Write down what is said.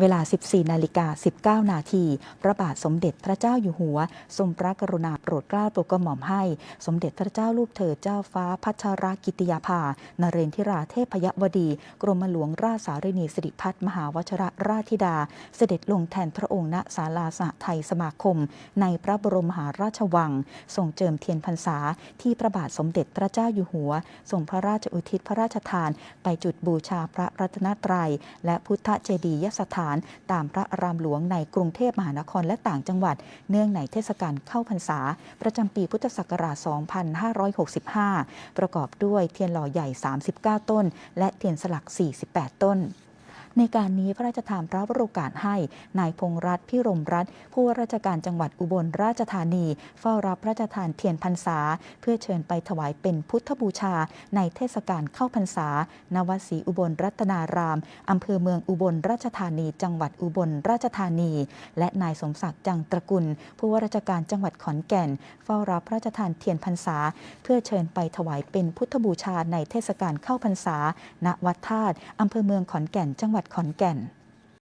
เวลา 14 นาฬิกา 19 นาที พระบาทสมเด็จพระเจ้าอยู่หัว ทรงพระกรุณาโปรดเกล้าโปรดกระหม่อมให้ สมเด็จพระเจ้าลูกเธอเจ้าฟ้าพัชรกิติยาภา นเรนทิราเทพยวดี กรมหลวงราชสารินีสิริพัฒมหาวชรราชธิดา เสด็จลงแทนพระองค์ณศาลาสหไทยสมาคม ในพระบรมมหาราชวัง ทรงเจิมเทียนพรรษา ที่พระบาทสมเด็จพระเจ้าอยู่หัวทรงพระราชอุทิศพระราชทาน ไปจุดบูชาพระรัตนตรัย และพุทธเจดียสถานตามพระอารามหลวงในกรุงเทพมหานครและต่างจังหวัด เนื่องในเทศกาลเข้าพรรษา ประจำปีพุทธศักราช 2565 ประกอบด้วยเทียนหล่อใหญ่ 39 ต้น และเทียนสลัก 48 ต้น ในการนี้พระราชทานพระวโรกาสให้นายพงษ์รัตน์พิรมรัตน์ผู้ว่าราชการจังหวัดอุบลราชธานี เฝ้ารับพระราชทานเทียนพรรษา เพื่อเชิญไปถวายเป็นพุทธบูชา ในเทศกาลเข้าพรรษาณวัดศรีอุบลรัตนารามอำเภอเมืองอุบลราชธานี จังหวัดอุบลราชธานี และนายสมศักดิ์จังตระกุล ผู้ว่าราชการจังหวัดขอนแก่น เฝ้ารับพระราชทานเทียนพรรษา เพื่อเชิญไปถวายเป็นพุทธบูชาในเทศกาลเข้าพรรษา ณวัดธาตุอำเภอเมืองขอนแก่นจังหวัดขอนแก่น